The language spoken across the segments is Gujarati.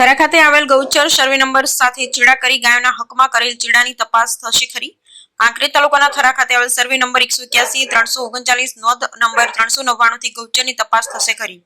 થરા ખાતે આવેલ ગૌચર સર્વે નંબર સાથે ચેડા કરી ગાયોના હકમાં કરેલ ચેડાની તપાસ થશે ખરી? આંકરે તાલુકાના થરા ખાતે આવેલ સર્વે નંબર એકસો એક્યાસી, ત્રણસો ઓગણચાલીસ, નોંધ નંબર ત્રણસો નવ્વાણું થી ગૌચરની તપાસ થશે ખરી.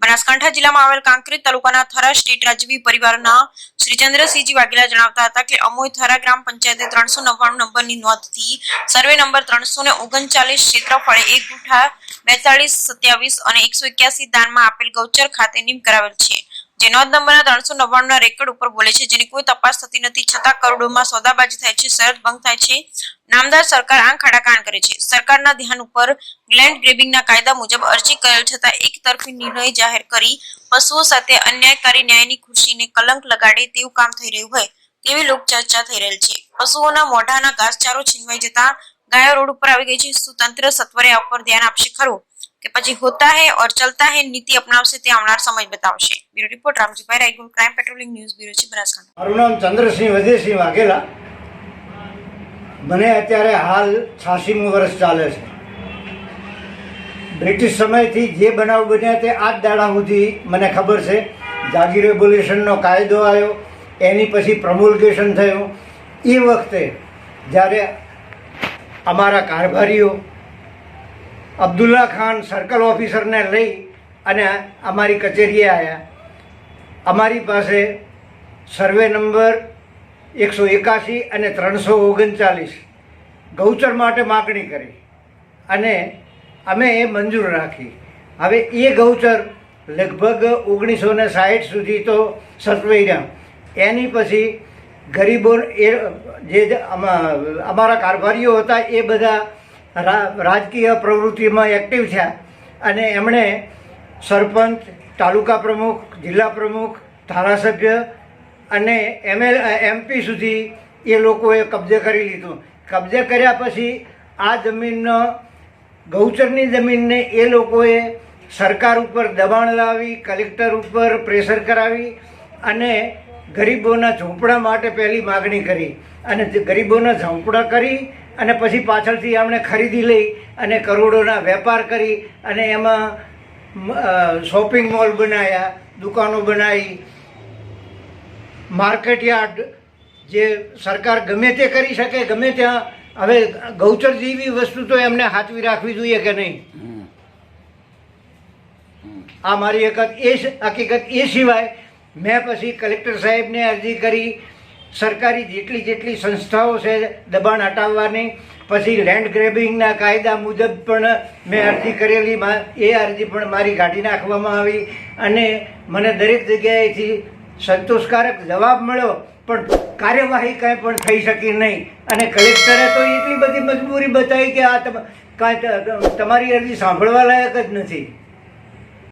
બનાસકાંઠા જિલ્લામાં આવેલ કાંકરેજ તાલુકાના થરા સ્ટેટ રાજવી પરિવારના શ્રી ચંદ્રસિંહજી વાઘેલા જણાવતા હતા કે અમોય થરા ગ્રામ પંચાયતે ત્રણસો નવ્વાણું નંબરની નોંધથી સર્વે નંબર ત્રણસો ને ઓગણચાલીસ ક્ષેત્રફળે એક ગુઠા બેતાળીસ સત્યાવીસ અને એકસો એક્યાસી દાનમાં આપેલ ગૌચર ખાતે નિમ કરાવેલ છે. જે નોંધ નંબરના ત્રણસો નવ્વાણું ના રેકર્ડ ઉપર બોલે છે, જેની કોઈ તપાસ થતી નથી. છતાં કરોડોમાં સોદાબાજી થાય છે શરત ભંગ થાય છે. નામદાર સરકાર આંખ ખાડાકાણ કરે છે. સરકારના ધ્યાન ઉપર ગ્લેન્ડ ગ્રેબિંગના કાયદા મુજબ અરજી કરેલ છતાં એક તરફી નિર્ણય જાહેર કરી પશુઓ સાથે અન્યાયકારી ન્યાયની ખુરશીને કલંક લગાડે તેવું કામ થઈ રહ્યું હોય તેવી લોકચર્ચા થઈ રહેલ છે. પશુઓના મોઢાના ઘાસચારો છીનવાઈ જતા ગાયો રોડ ઉપર આવી ગઈ છે. સુતંત્ર સત્વરે ઉપર ધ્યાન આપશે ખરું. કે પછી હોતા હે ઓર ચલતા હે નીતિ અપનાવશે તે આવનાર સમય બતાવશે. Bureau report, Ramjibhai Raiguru crime patrolling news bureau છે બનાસકાંઠા મારું નામ ચંદ્રસિંહ વજયસિંહ વાઘેલા. મને અત્યારે હાલ છાસીમું વર્ષ ચાલે છે. બ્રિટિશ સમયથી જે બનાવ બન્યા તે આજ દાડા સુધી મને ખબર છે. જાગીર રેગ્યુલેશનનો કાયદો આવ્યો, એની પછી પ્રમુલગેશન થયું. એ વખતે જ્યારે અમારા કારભારીઓ અબ્દુલ્લા ખાન સર્કલ ઓફિસરને લઈ અને અમારી કચેરીએ આવ્યા અમારી પાસે સર્વે નંબર એકસો એકાસી અને ત્રણસો ઓગણચાલીસ. ગૌચર માટે માગણી કરી અને અમે એ મંજૂર રાખી. હવે એ ગૌચર લગભગ ઓગણીસો ને સાઠ સુધી તો સચવાઈ રહ્યા. એની પછી ગરીબો એ જે અમા- અમારા કારભારીઓ હતા એ બધા રાજકીય પ્રવૃત્તિમાં એક્ટિવ થયા અને એમણે સરપંચ, તાલુકા પ્રમુખ, જિલ્લા પ્રમુખ, ધારાસભ્ય અને એમએલ એમપી સુધી એ લોકોએ કબજે કરી લીધું. કબજે કર્યા પછી આ જમીનનો, ગૌચરની જમીનને એ લોકોએ સરકાર ઉપર દબાણ લાવી, કલેક્ટર ઉપર પ્રેશર કરાવી અને ગરીબોના ઝૂંપડા માટે પહેલી માગણી કરી. અને ગરીબોના ઝૂંપડા કરી અને પછી પાછળથી એમણે ખરીદી લઈ અને કરોડોના વેપાર કરી અને એમાં શોપિંગ મોલ બનાવ્યા દુકાનો બનાવી માર્કેટ યાર્ડ જે સરકાર ગમે તે કરી શકે ગમે ત્યાં હવે ગૌચર જેવી વસ્તુ તો એમને હાથવી રાખવી જોઈએ કે નહીં? આ મારી હકીકત એ હકીકત એ સિવાય મેં પછી કલેક્ટર સાહેબને અરજી કરી સરકારી જેટલી જેટલી સંસ્થાઓ છે દબાણ હટાવવાની, પછી લેન્ડ ગ્રેબિંગના કાયદા મુજબ પણ મેં અરજી કરેલી એ અરજી પણ મારી કાઢી નાખવામાં આવી. અને મને દરેક જગ્યાએથી સંતોષકારક જવાબ મળ્યો, પણ કાર્યવાહી કાંઈ પણ થઈ શકી નહીં. અને કલેક્ટરે તો એટલી બધી મજબૂરી બતાવી કે આ કાંઈ તમારી અરજી સાંભળવા લાયક જ નથી.